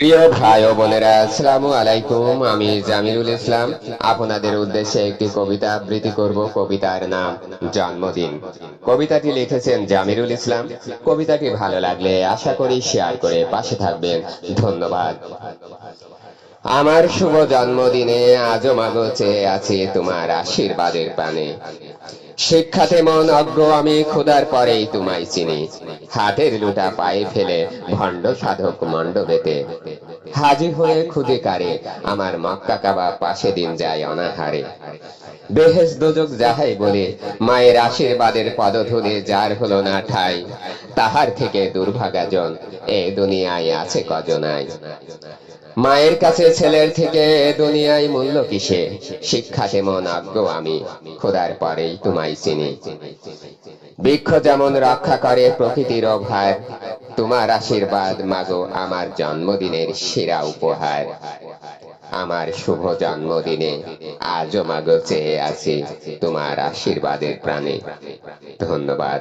প্রিয় ভাই ও বোনেরা, আসসালামু আলাইকুম। আমি জামিরুল ইসলাম। আপনাদের উদ্দেশ্যে একটি কবিতা আবৃত্তি করব। কবিতার নাম জন্মদিন। কবিতাটি লিখেছেন জামিরুল ইসলাম। কবিতাটি ভালো লাগলে আশা করি শেয়ার করে পাশে থাকবেন। ধন্যবাদ। আমার শুভ জন্মদিনে আজও মাগো চেয়ে আছি তোমার আশীর্বাদের প্রাণে শিক্ষাতে মন অজ্ঞ, আমি খোদার পরেই তোমায় চিনি। হাতের লুটা পায়ে ফেলে ভণ্ড সাধক মণ্ডপেতে। হাজির হয়ে খুদে কারে আমার মক্কা কাবা পাশে দিন যায় অনাহারে। বেহেস দোজক যাহাই বলে মায়ের আশীর্বাদের পদধূলি যার হলো না ঠাই তাহার থেকে দুর্ভাগাজন এ দুনিয়ায় আছে কজনাই। মায়ের কাছে ছেলের থেকে এ দুনিয়ায় মূল্য কিসে? শিক্ষাতে মন আজ্ঞ আমি খোদার পরেই তোমায় চিনি। বৃক্ষ যেমন রক্ষা করে প্রকৃতির অভার তোমার আশীর্বাদ মাগো আমার জন্মদিনের সেরা উপহার। আমার শুভ জন্মদিনে আজও মাগো চেয়ে আছি তোমার আশীর্বাদের প্রাণে। ধন্যবাদ।